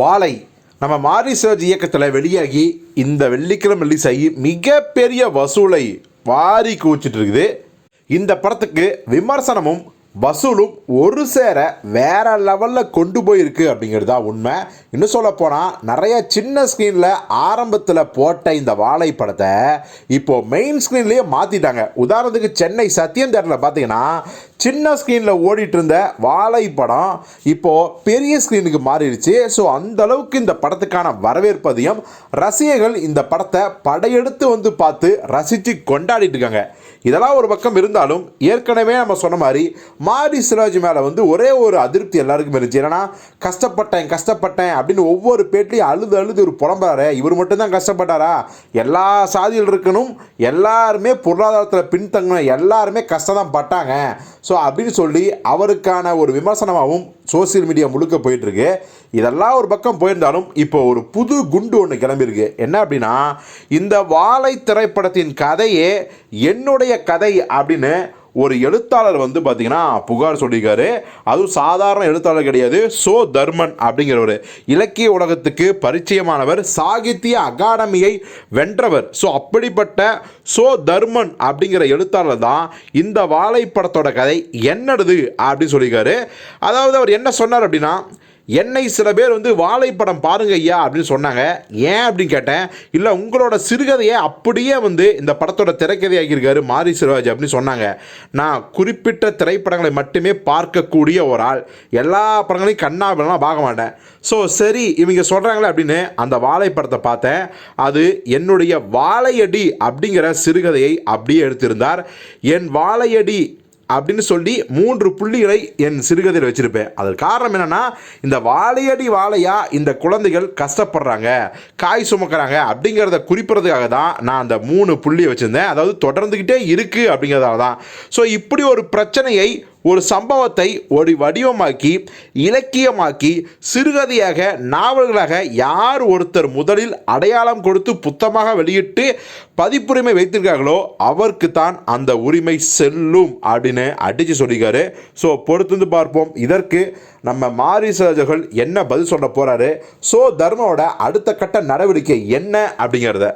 வாழை. நம்ம மாரி சர்ஜ் இயக்கத்தில் வெளியாகி இந்த வெள்ளிக்கிழமை ரிலீஸ் ஆகி மிகப்பெரிய வசூலை வாரி குவிச்சிட்டு இருக்குது. இந்த படத்துக்கு விமர்சனமும் வசூலும் ஒரு சேர வேற லெவலில் கொண்டு போயிருக்கு அப்படிங்கிறது தான் உண்மை. இன்னும் சொல்ல போனால் நிறைய சின்ன ஸ்க்ரீனில் ஆரம்பத்தில் போட்ட இந்த வாழை படத்தை இப்போது மெயின் ஸ்க்ரீன்லேயே மாற்றிட்டாங்க உதாரணத்துக்கு சென்னை சத்தியம் தேட்டரில் பார்த்தீங்கன்னா சின்ன ஸ்க்ரீனில் ஓடிட்டு இருந்த வாழை படம் இப்போது பெரிய ஸ்க்ரீனுக்கு மாறிடுச்சு. ஸோ அந்த அளவுக்கு இந்த படத்துக்கான வரவேற்பு அதிகம். ரசிகர்கள் இந்த படத்தை படையெடுத்து வந்து பார்த்து ரசித்து கொண்டாடிட்டு இருக்காங்க. இதெல்லாம் ஒரு பக்கம் இருந்தாலும் ஏற்கனவே நம்ம சொன்ன மாதிரி மாரி சிராஜ் மேலே வந்து ஒரே ஒரு அதிருப்தி எல்லாருக்கும் இருந்துச்சு. என்னன்னா கஷ்டப்பட்டேன் கஷ்டப்பட்டேன் அப்படின்னு ஒவ்வொரு பேட்லையும் அழுது அழுது ஒரு புலம்புறாரு. இவர் மட்டும்தான் கஷ்டப்பட்டாரா? எல்லா சாதியில் இருக்கணும் எல்லாருமே பொருளாதாரத்தில் பின்தங்கணும் எல்லாருமே கஷ்டம் தான் பட்டாங்க. ஸோ அப்படின்னு சொல்லி அவருக்கான ஒரு விமர்சனமாகவும் சோசியல் மீடியா முழுக்க போயிட்டுருக்கு இதெல்லாம் ஒரு பக்கம் போயிருந்தாலும் இப்போ ஒரு புது குண்டு ஒன்று கிளம்பியிருக்கு. என்ன அப்படின்னா இந்த வாழை திரைப்படத்தின் கதையே என்னுடைய கதை அப்படின்னு ஒரு எழுத்தாளர் வந்து பார்த்திங்கன்னா புகார் சொல்லியிருக்காரு. அதுவும் சாதாரண எழுத்தாளர் கிடையாது சோ தர்மன் அப்படிங்கிறவர். இலக்கிய உலகத்துக்கு பரிச்சயமானவர் சாகித்ய அகாடமியை வென்றவர். ஸோ அப்படிப்பட்ட சோ தர்மன் அப்படிங்கிற எழுத்தாளர் தான் இந்த வாழை படத்தோட கதை என்னடுது அப்படின்னு சொல்லியிருக்காரு. அதாவது அவர் என்ன சொன்னார் அப்படின்னா என்னை சில பேர் வந்து வாழைப்படம் பாருங்க ஐயா அப்படின்னு சொன்னாங்க. ஏன் அப்படின்னு கேட்டேன். இல்லை உங்களோட சிறுகதையை அப்படியே வந்து இந்த படத்தோட திரைக்கதையாகியிருக்காரு மாரி சிவராஜ் அப்படின்னு சொன்னாங்க. நான் குறிப்பிட்ட திரைப்படங்களை மட்டுமே பார்க்கக்கூடிய ஒரு ஆள். எல்லா படங்களையும் கண்ணாபிலாம் பார்க்க மாட்டேன். ஸோ சரி இவங்க சொல்கிறாங்களே அப்படின்னு அந்த வாழைப்படத்தை பார்த்தேன். அது என்னுடைய வாழையடி அப்படிங்கிற சிறுகதையை அப்படியே எடுத்திருந்தார். என் வாழையடி அப்படின்னு சொல்லி மூன்று புள்ளிகளை என் சிறுகதையில் வச்சுருப்பேன். அதற்கு காரணம் என்னென்னா இந்த வாழையடி வாழையாக இந்த குழந்தைகள் கஷ்டப்படுறாங்க காய் சுமக்கிறாங்க அப்படிங்கிறத குறிப்பிட்றதுக்காக தான் நான் அந்த மூணு புள்ளியை வச்சுருந்தேன். அதாவது தொடர்ந்துக்கிட்டே இருக்குது அப்படிங்கிறதால தான். ஸோ இப்படி ஒரு பிரச்சனையை ஒரு சம்பவத்தை ஒரு வடிவமாக்கி இலக்கியமாக்கி சிறுகதையாக நாவல்களாக யார் ஒருத்தர் முதலில் அடையாளம் கொடுத்து புத்தமாக வெளியிட்டு பதிப்புரிமை வைத்திருக்கார்களோ அவருக்கு தான் அந்த உரிமை செல்லும் அப்படின்னு அடித்து சொல்லியிருக்காரு. ஸோ பொறுத்து வந்து பார்ப்போம். இதற்கு நம்ம மாரி என்ன பதில் சொல்ல போகிறாரு ஸோ தர்மோட அடுத்த கட்ட நடவடிக்கை என்ன அப்படிங்கிறத.